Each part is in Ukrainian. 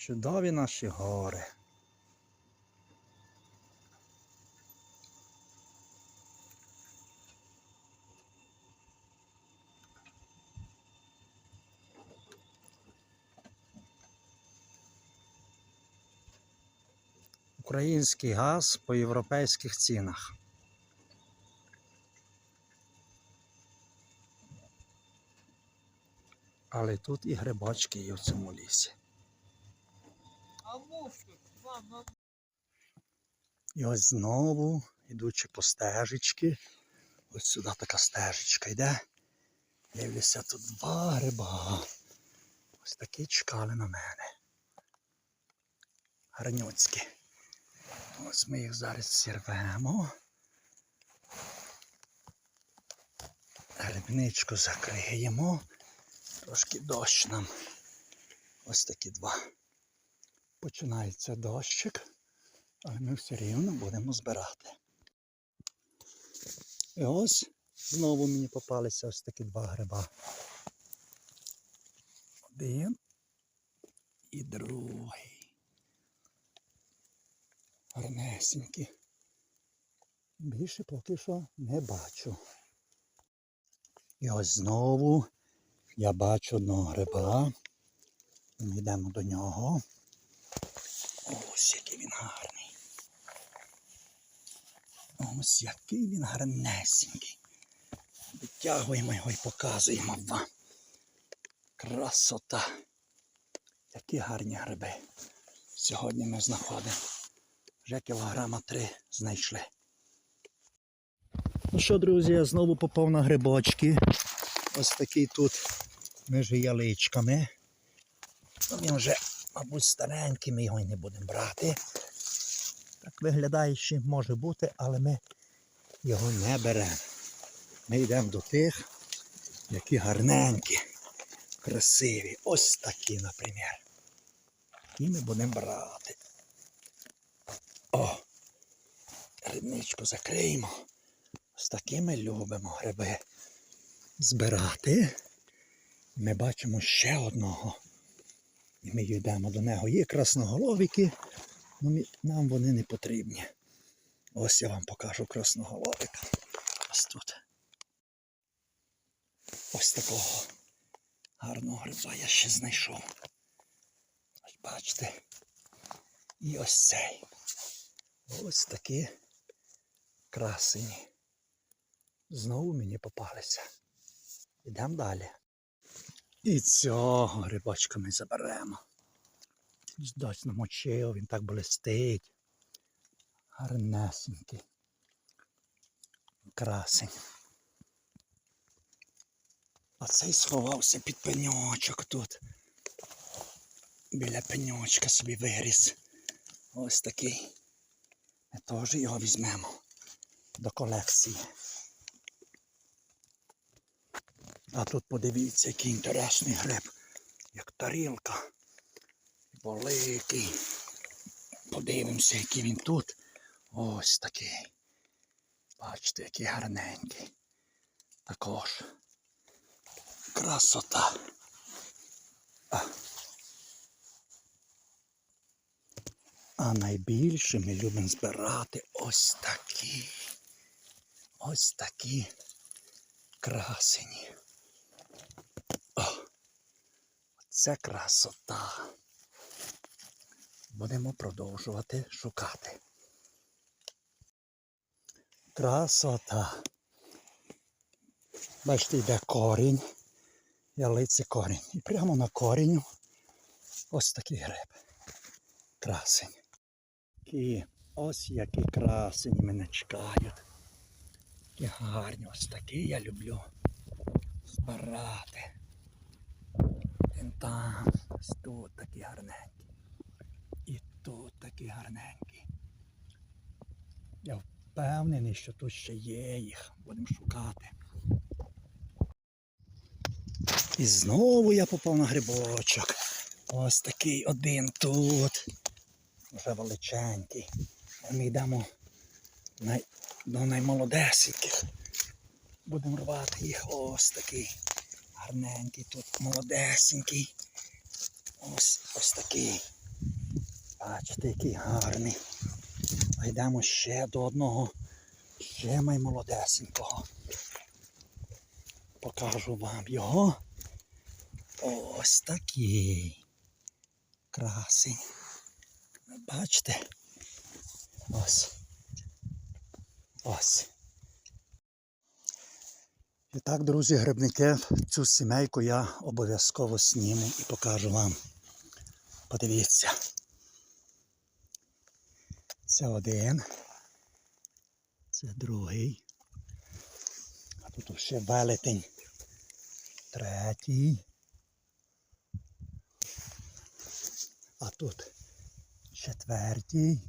Чудові наші гори. Український газ по європейських цінах. Але тут і грибочки є в цьому лісі. І ось знову, ідучи по стежечки, ось сюди така стежечка йде. Дивлюся, тут два гриба. Ось такі чекали на мене. Гарнюцькі. Ось ми їх зараз зірвемо. Грибничку закриємо. Трошки дощ нам. Ось такі два. Починається дощик. Але ми все рівно будемо збирати. І ось знову мені попалися ось такі два гриба. Один і другий. Гарнесенькі. Більше поки що не бачу. І ось знову я бачу одного гриба. Ми йдемо до нього. Ось який він гарний. Ось який він гарнесенький. Витягуємо його і показуємо вам. Красота. Які гарні гриби. Сьогодні ми знаходимо. Вже кілограма три знайшли. Ну що, друзі, я знову попав на грибочки. Ось такий тут між яличками. Ну, він вже, мабуть, старенький, ми його й не будемо брати. Так виглядає, що може бути, але ми його не беремо. Ми йдемо до тих, які гарненькі, красиві. Ось такі, наприклад. І ми будемо брати. О! Грибничку закриємо. Ось такі ми любимо гриби збирати. Ми бачимо ще одного. І ми йдемо до нього. Є красноголовики, але нам вони не потрібні. Ось я вам покажу красноголовика. Ось тут. Ось такого гарного гриба я ще знайшов. Ось бачите. І ось цей. Ось такі красені. Знову мені попалися. Йдемо далі. І цього грибочка ми заберемо. Дощ намочив, він так блистить. Гарнесенький. Красень. А цей сховався під пеньочок тут. Біля пеньочка собі виріс. Ось такий. Ми теж його візьмемо до колекції. А тут подивіться, який інтересний гриб. Як тарілка. Великий. Подивимося, який він тут. Ось такий. Бачите, який гарненький. Також. Красота. А, а найбільше ми любимо збирати ось такі. Ось такі красені. О, це красота. Будемо продовжувати шукати. Красота. Бачите, йде корінь. Ялиці корінь. І прямо на корінню ось такий гриб. Красень. І ось які красені мене чекають. Які гарні ось такі я люблю збирати. Він там, ось тут такі гарненькі. І тут такі гарненькі. Я впевнений, що тут ще є їх. Будемо шукати. І знову я попав на грибочок. Ось такий один тут. Вже величенький. Ми йдемо най... до наймолодесеньких. Будемо рвати їх ось такий. Гарненький тут молодесенький. Ось ось такий. Бачите, який гарний. А йдемо ще до одного, ще май молодесенького. Покажу вам його. Ось такий. Красень. Бачите? Ось. Ось. І так, друзі, грибники, цю сімейку я обов'язково сніму і покажу вам. Подивіться. Це один. Це другий. А тут ще велетень. Третій. А тут четвертій.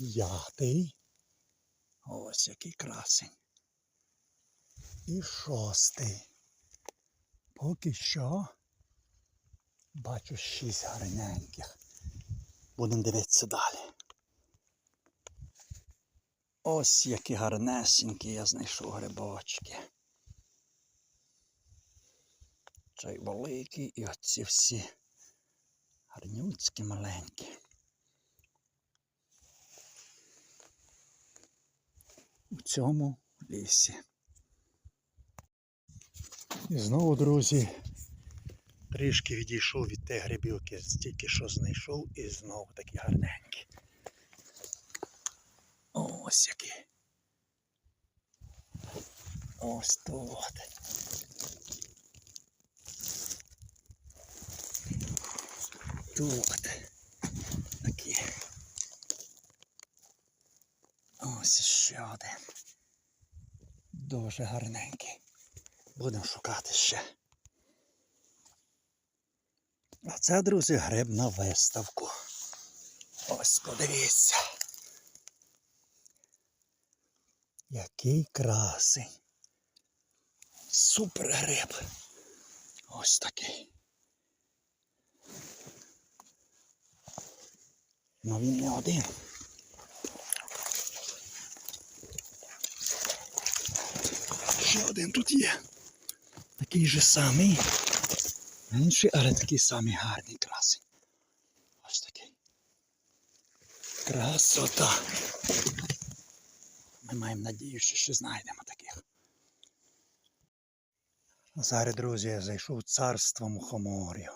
П'ятий. Ось який красень. І шостий. Поки що бачу шість гарненьких. Будемо дивитися далі. Ось які гарнесенькі я знайшов грибочки. Цей великий і оці всі гарнюцькі маленькі. У цьому лісі. І знову, друзі, трішки відійшов від тих грибів, які тільки що знайшов, і знову такі гарненькі. Ось які. Ось тут. Тут такі. Ось ще один. Дуже гарненький. Будемо шукати ще. А це, друзі, гриб на виставку. Ось подивіться. Який красень. Супер гриб. Ось такий. Ну він не один. Ще один тут є. Такий же самий. Менший, але такий самий гарний красень. Ось такий. Красота. Ми маємо надію, що ще знайдемо таких. Зараз, друзі, я зайшов царство мухоморів.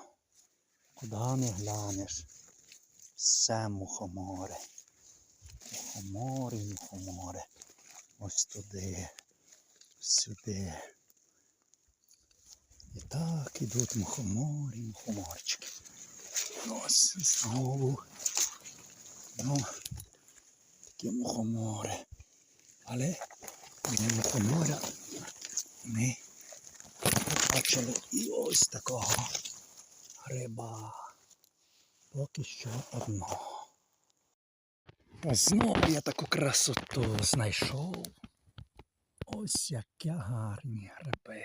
Куди не глянеш? Все мухомори. Мухомори, мухомори. Ось туди, сюди. І так ідуть мухоморі, мухоморчики. Ось знову. Ну, такі мухомори. Але не мухоморя ми бачили і ось такого гриба. Поки що одного. Знову я таку красоту знайшов. Ось які гарні гриби.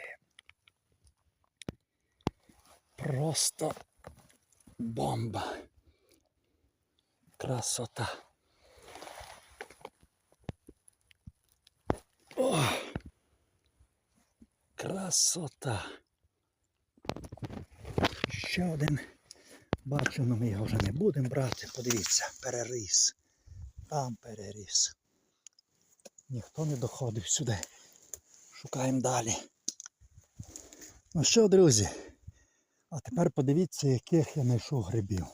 Просто бомба. Красота. О! Красота. Ще один. Бачу, але ми його вже не будемо брати. Подивіться, переріс. Там переріс. Ніхто не доходив сюди. Шукаємо далі. Ну що, друзі? А тепер подивіться, яких я знайшов грибів.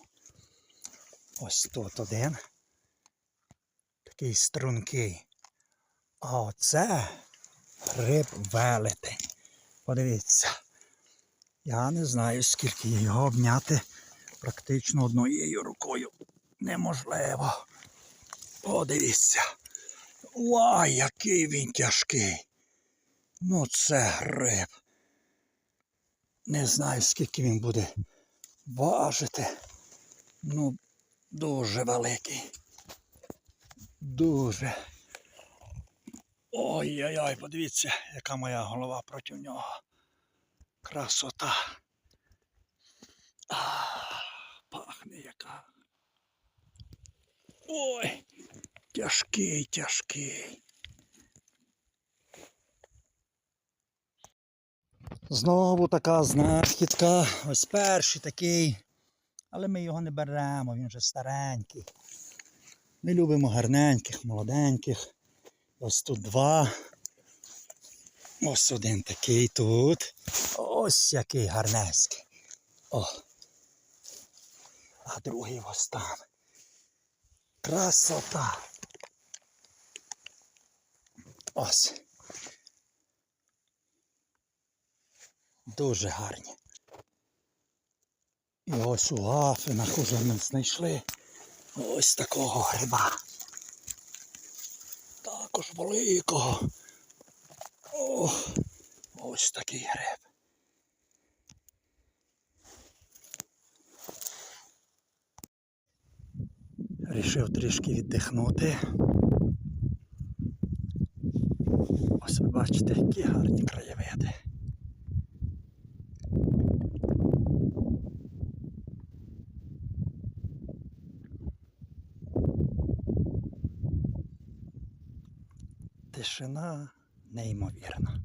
Ось тут один. Такий стрункий. А оце гриб велетень. Подивіться. Я не знаю, скільки його обняти практично однією рукою неможливо. Подивіться. Ой, який він тяжкий. Ну це гриб. Не знаю, скільки він буде важити. Ну, дуже великий. Дуже. Ой-ой-ой, подивіться, яка моя голова проти нього. Красота. А, пахне яка. Ой, тяжкий, тяжкий. Знову така знахідка. Ось перший такий. Але ми його не беремо, він вже старенький. Ми любимо гарненьких, молоденьких. Ось тут два. Ось один такий тут. Ось який гарненький. О. А другий ось там. Красота. Ось. Дуже гарні. І ось у Афинах уже ми знайшли ось такого гриба. Також великого. О, ось такий гриб. Рішив трішки віддихнути. Ось ви бачите, які гарні краєвиди. Тишина неймовірна.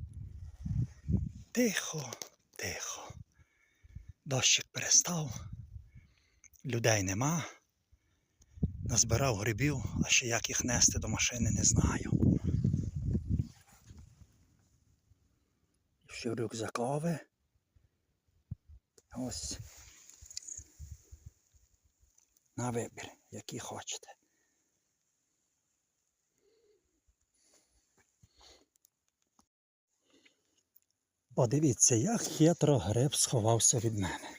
Тихо, тихо. Дощик перестав, людей нема. Назбирав грибів, а ще як їх нести до машини, не знаю. Ще рюкзакове. Ось. На вибір, які хочете. Подивіться, як хитро гриб сховався від мене.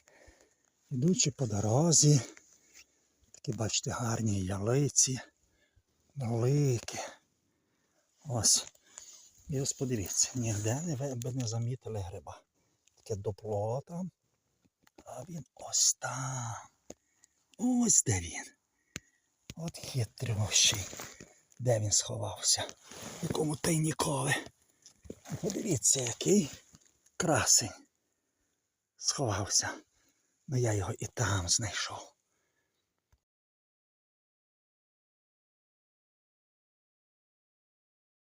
Ідучи по дорозі, такі, бачите, гарні ялиці, великі. Ось. І ось подивіться, ніде не ви би не замітили гриба. Таке дупло там. А він ось там. Ось де він. От хитрющий. Де він сховався? Якому тайнікові. Подивіться, який красень сховався. Ну я його і там знайшов.